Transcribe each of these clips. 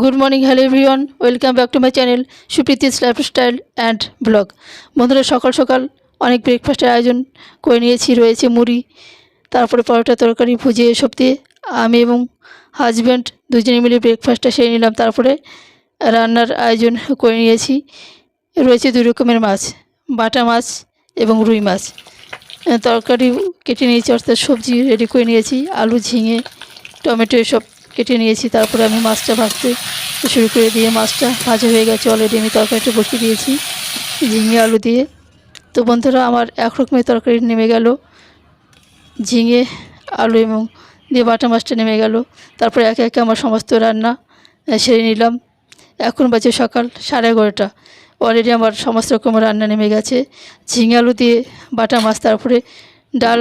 Good morning hello everyone welcome back to my channel Supriti's lifestyle and blog বন্ধুরা, সকাল সকাল অনেক ব্রেকফাস্টের আয়োজন করে নিয়েছি, রয়েছে মুড়ি, তারপরে পরোটা, তরকারি, ভুজিয়ে, এসব দিয়ে। আমি এবং হাজব্যান্ড দুজনে মিলে ব্রেকফাস্টটা সেরে নিলাম, তারপরে রান্নার আয়োজন করে নিয়েছি। রয়েছে দুই রকমের মাছ, বাটা মাছ এবং রুই মাছ। তরকারি কেটে নিয়েছি, অর্থাৎ সবজি রেডি করে নিয়েছি, আলু, ঝিঙে, টমেটো, এসব কেটে নিয়েছি, তারপরে আমি মাছটা ভাজতে শুরু করে দিয়ে মাছটা ভাজা হয়ে গেছে। অলরেডি আমি তরকারিটা বসিয়ে দিয়েছি, ঝিঙে, আলু দিয়ে। তো বন্ধুরা, আমার এক রকমের তরকারি নেমে গেল। ঝিঙে, আলু এবং দিয়ে বাটা মাছটা নেমে গেল। তারপরে একে একে আমার সমস্ত রান্না সেরে নিলাম। এখন বাজে সকাল সাড়ে এগারোটা। অলরেডি আমার সমস্ত রকমের রান্না নেমে গেছে। ঝিঙে, আলু দিয়ে বাটা মাছ, তারপরে ডাল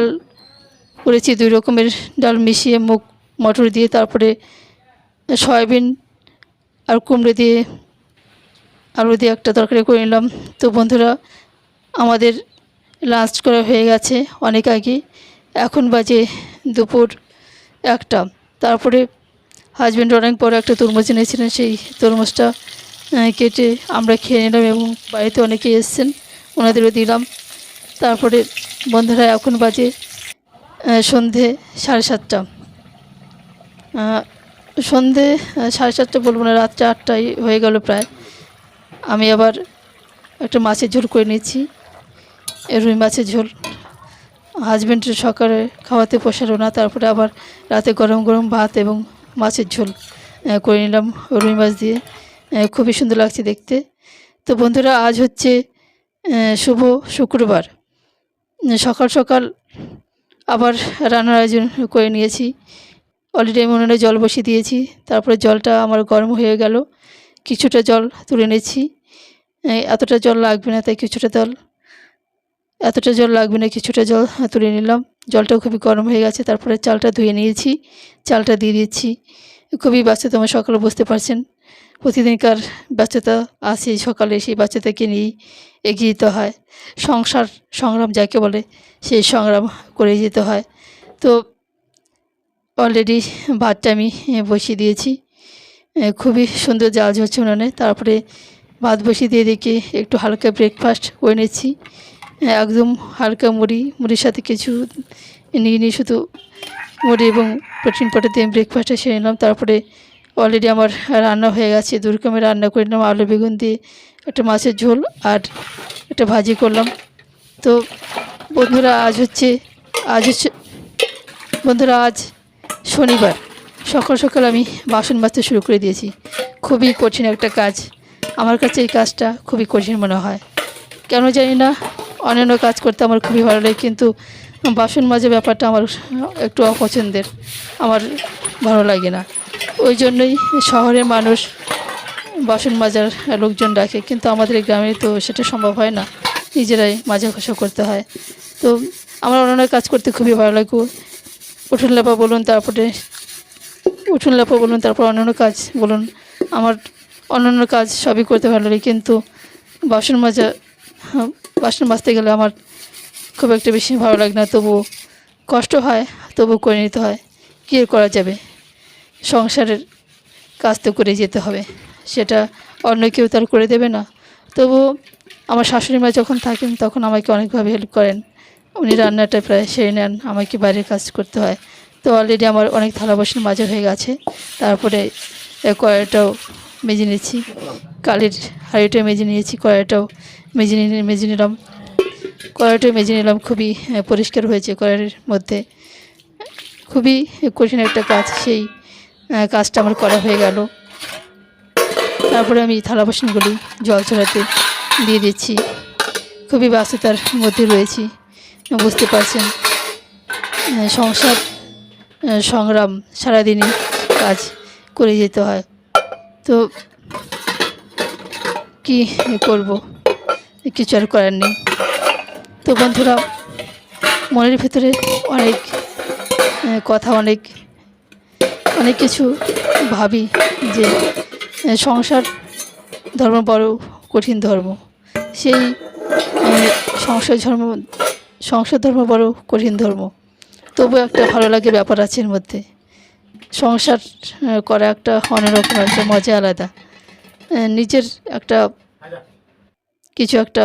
করেছি, দুই রকমের ডাল মিশিয়ে মুগ মটর দিয়ে তারপরে সয়াবিন আর কুমড়ো দিয়ে আলু দিয়ে একটা তরকারি করে নিলাম। তো বন্ধুরা, আমাদের লাঞ্চ করা হয়ে গেছে অনেক আগে। এখন বাজে দুপুর একটা। তারপরে হাজব্যান্ড অনেক বড় একটা তরমুজ এনেছিলেন, সেই তরমুজটা কেটে আমরা খেয়ে নিলাম এবং বাড়িতে অনেকে এসছেন, ওনাদেরও দিলাম। তারপরে বন্ধুরা, এখন বাজে সন্ধে সাড়ে সাতটা। সন্ধে সাড়ে সাতটা বলব না রাত চারটায় হয়ে গেল প্রায়। আমি আবার একটা মাছের ঝোল করে নিচ্ছি এ রুই মাছের ঝোল। হাজব্যান্ডের সকালে খাওয়াতে পোষালো না, তারপরে আবার রাতে গরম গরম ভাত এবং মাছের ঝোল করে নিলাম রুই মাছ দিয়ে। খুবই সুন্দর লাগছে দেখতে। তো বন্ধুরা, আজ হচ্ছে শুভ শুক্রবার। সকাল সকাল আবার রান্নার আয়োজন করে নিয়েছি। অলরেডি আমি উনুনে জল বসিয়ে দিয়েছি। তারপরে জলটা আমার গরম হয়ে গেল। কিছুটা জল তুলে এই এতটা জল লাগবে না, তাই কিছুটা জল, এতটা জল লাগবে না, কিছুটা জল তুলে নিলাম। জলটা খুবই গরম হয়ে গেছে। তারপরে চালটা ধুয়ে নিয়েছি। চালটা দিয়ে দিচ্ছি। খুবই ব্যস্ততম সকালে বুঝতে পারছেন। প্রতিদিনকার ব্যস্ততা আছে সকালে সেই বাচ্চাটাকে নিয়েই এগিয়ে যেতে হয়। সংসার সংগ্রাম যাকে বলে, সেই সংগ্রাম করে যেতে হয়। তো অলরেডি ভাতটা আমি বসিয়ে দিয়েছি। খুবই সুন্দর জাল হচ্ছে উনানে। তারপরে ভাত বসিয়ে দিয়ে দেখি একটু হালকা ব্রেকফাস্ট করে নিচ্ছি। একদম হালকা মুড়ি, মুড়ির সাথে কিছু নিয়ে নিয়ে শুধু মুড়ি এবং প্রোটিন পাউডার দিয়ে ব্রেকফাস্টে সেরে নিলাম। তারপরে অলরেডি আমার রান্না হয়ে গেছে। দু রকমের রান্না করে নিলাম, আলু বেগুন দিয়ে একটা মাছের ঝোল আর একটা ভাজি করলাম। তো বন্ধুরা, আজ হচ্ছে আজ হচ্ছে, বন্ধুরা, আজ শনিবার। সকাল সকাল আমি বাসন মাজতে শুরু করে দিয়েছি। খুবই কঠিন একটা কাজ। আমার কাছে এই কাজটা খুবই কঠিন মনে হয়। কেন জানি না, অন্যান্য কাজ করতে আমার খুবই ভালো লাগে, কিন্তু বাসন মাজা ব্যাপারটা আমার একটু অপছন্দের। আমার ভালো লাগে না। ওই জন্যই শহরের মানুষ বাসন মাজার লোকজন ডাকে, কিন্তু আমাদের গ্রামে তো সেটা সম্ভব হয় না। নিজেরাই মাজা ঘষা করতে হয়। তো আমার অন্যান্য কাজ করতে খুবই ভালো লাগে। উঠুন লেপা বলুন তারপরে উঠুন লেপা বলুন তারপর অন্যান্য কাজ বলুন। আমার অন্যান্য কাজ সবই করতে ভালো লাগে কিন্তু বাসন মাজা হ্যাঁ, বাসন মাজতে গেলে আমার খুব একটা বেশি ভালো লাগে না। তবু কষ্ট হয় তবু করে নিতে হয়। কী করা যাবে? সংসারের কাজ তো করে যেতে হবে। সেটা অন্য কেউ তার করে দেবে না। তবু আমার শাশুড়ি মা যখন থাকেন তখন আমাকে অনেকভাবে হেল্প করেন। উনি রান্নাটা প্রায় সেরে নেন, আমাকে বাইরের কাজ করতে হয়। তো অলরেডি আমার অনেক থালা বাসন মাজা হয়ে গেছে। তারপরে কড়াইটাও মেজে নিয়েছি। কালির হাঁড়িটা মেজে নিয়েছি, কড়াইটাও মেজে নিয়ে মেজে নিলাম। কড়াইটাও মেজে নিলাম, খুবই পরিষ্কার হয়েছে কড়াইয়ের মধ্যে। খুবই কঠিন একটা কাজ, সেই কাজটা আমার করা হয়ে গেল। তারপরে আমি থালা বাসনগুলি জল ছড়াতে দিয়ে দিচ্ছি। খুবই ব্যস্ততার মধ্যে রয়েছি। বুঝতে পারছেন। সংসার সংগ্রাম সারাদিনই কাজ করে যেতে হয়। তো কি করব? কিছু আর করার নেই। তো বন্ধুরা, মনের ভিতরে অনেক কথা, অনেক অনেক কিছু ভাবি যে সংসার ধর্ম বড় কঠিন ধর্ম। সেই সংসার ধর্ম সংসার ধর্ম বড় কঠিন ধর্ম। তবু একটা ভালো লাগে ব্যাপার আছে এর মধ্যে। সংসার করা একটা অন্যরকম একটা মজা আলাদা। নিজের একটা কিছু একটা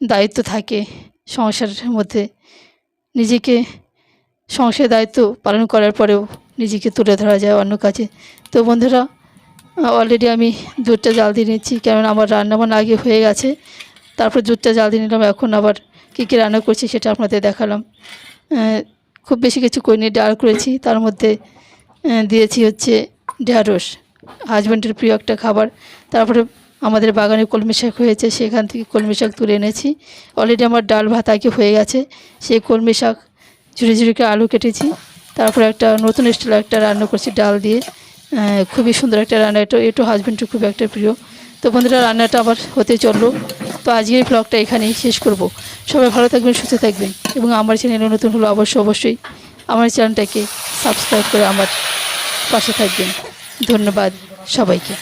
দায়িত্ব থাকে সংসারের মধ্যে। নিজেকে সংসারের দায়িত্ব পালন করার পরেও নিজেকে তুলে ধরা যায় অন্য কাজে। তো বন্ধুরা অলরেডি আমি দুধটা জাল দিয়ে নিচ্ছি, কেননা আমার রান্নাবান্না আগে হয়ে গেছে। তারপর দুধটা জাল দিয়ে নিলাম, এখন আবার কী কী রান্না করছি সেটা আপনাদের দেখালাম। খুব বেশি কিছু করিনি ডাল করেছি, তার মধ্যে দিয়েছি হচ্ছে ঢ্যাঁড়স হাজব্যান্ডের প্রিয় একটা খাবার। তারপরে আমাদের বাগানে কলমি শাক হয়েছে, সেখান থেকে কলমি শাক তুলে এনেছি। অলরেডি আমার ডাল ভাত আগে হয়ে গেছে, সেই কলমি শাক ঝুড়ি ঝুড়ি করে আলু কেটেছি। তারপরে একটা নতুন স্টাইল একটা রান্না করছি, ডাল দিয়ে। খুবই সুন্দর একটা রান্না, এটা, এটু হাজব্যান্ডের খুব একটা প্রিয়। তো বন্ধুরা, রান্নাটা আবার হতে চলল। তো আজকের ব্লগটা এখানেই শেষ করব। সবাই ভালো থাকবেন, সুস্থ থাকবেন এবং আমার চ্যানেলে নতুন হলো অবশ্যই অবশ্যই আমার চ্যানেলটাকে সাবস্ক্রাইব করে আমার পাশে থাকবেন। ধন্যবাদ সবাইকে।